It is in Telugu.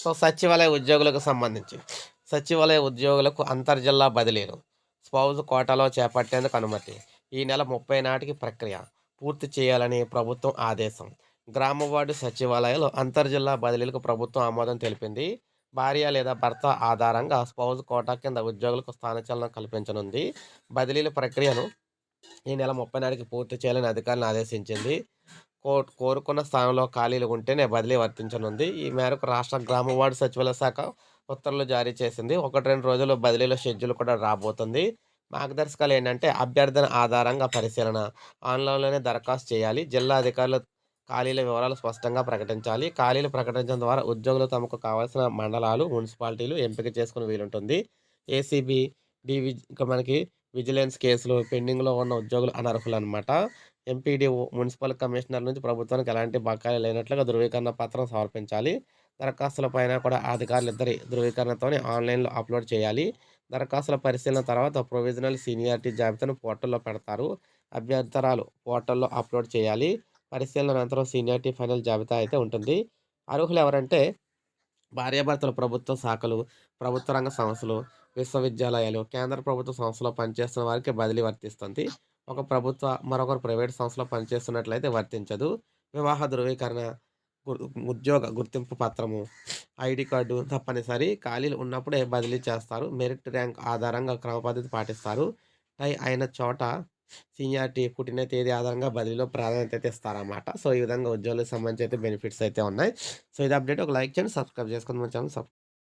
సో సచివాలయ ఉద్యోగులకు సంబంధించి. సచివాలయ ఉద్యోగులకు అంతర్జిల్లా బదిలీలు. స్పౌజ్ కోటాలో చేపట్టేందుకు అనుమతి. ఈ నెల ముప్పై నాటికి ప్రక్రియ పూర్తి చేయాలని ప్రభుత్వం ఆదేశం. గ్రామ వార్డు సచివాలయాలు అంతర్జిల్లా బదిలీలకు ప్రభుత్వం ఆమోదం తెలిపింది. భార్య లేదా భర్త ఆధారంగా స్పౌజ్ కోటా కింద ఉద్యోగులకు స్థానచలనం కల్పించనుంది. బదిలీల ప్రక్రియను ఈ నెల ముప్పై నాటికి పూర్తి చేయాలని అధికారులను ఆదేశించింది. కోరుకున్న స్థానంలో ఖాళీలు ఉంటేనే బదిలీ వర్తించనుంది. ఈ మేరకు రాష్ట్ర గ్రామ వార్డు సచివాలయ శాఖ ఉత్తర్వులు జారీ చేసింది. ఒకటి రెండు రోజుల్లో బదిలీల షెడ్యూల్ కూడా రాబోతుంది. మార్గదర్శకాలు ఏంటంటే అభ్యర్థన ఆధారంగా పరిశీలన ఆన్లైన్లోనే దరఖాస్తు చేయాలి. జిల్లా అధికారులు ఖాళీల వివరాలు స్పష్టంగా ప్రకటించాలి. ఖాళీలు ప్రకటించడం ద్వారా ఉద్యోగులు తమకు కావాల్సిన మండలాలు మున్సిపాలిటీలు ఎంపిక చేసుకుని వీలుంటుంది. ఏసీబీ డివి ఇంకా మనకి విజిలెన్స్ కేసులు పెండింగ్లో ఉన్న ఉద్యోగులు అనర్హులు అనమాట ఎంపీడీ మున్సిపల్ కమిషనర్ నుంచి ప్రభుత్వానికి ఎలాంటి బకాయిలు లేనట్లుగా ధృవీకరణ పత్రం సమర్పించాలి. దరఖాస్తుల పైన కూడా అధికారులు ఇద్దరి ధృవీకరణతోనే ఆన్లైన్లో అప్లోడ్ చేయాలి. దరఖాస్తుల పరిశీలన తర్వాత ప్రొవిజనల్ సీనియారిటీ జాబితాను పోర్టల్లో పెడతారు. అభ్యంతరాలు పోర్టల్లో అప్లోడ్ చేయాలి. పరిశీలన అనంతరం సీనియారిటీ ఫైనల్ జాబితా అయితే ఉంటుంది. అర్హులు ఎవరంటే భార్యాభర్తలు ప్రభుత్వ శాఖలు ప్రభుత్వ రంగ సంస్థలు విశ్వవిద్యాలయాలు కేంద్ర ప్రభుత్వ సంస్థలో పనిచేస్తున్న వారికి బదిలీ వర్తిస్తుంది. ఒక ప్రభుత్వ మరొకరు ప్రైవేట్ సంస్థలో పనిచేస్తున్నట్లయితే వర్తించదు. వివాహ ధృవీకరణ గు- ఉద్యోగ గుర్తింపు పత్రము ఐడి కార్డు తప్పనిసరి. ఖాళీలు ఉన్నప్పుడే బదిలీ చేస్తారు. మెరిట్ ర్యాంక్ ఆధారంగా క్రమపద్ధతి పాటిస్తారు. టై అయిన చోట సీనియారిటీ పుట్టిన తేదీ ఆధారంగా బదిలీలో ప్రాధాన్యత అయితే ఇస్తారన్నమాట. సో ఈ విధంగా ఉద్యోగులకు సంబంధించి అయితే బెనిఫిట్స్ అయితే ఉన్నాయి. సో ఇది అప్డేట్. ఒక లైక్ చేయండి సబ్స్క్రైబ్ చేసుకుని మన ఛానల్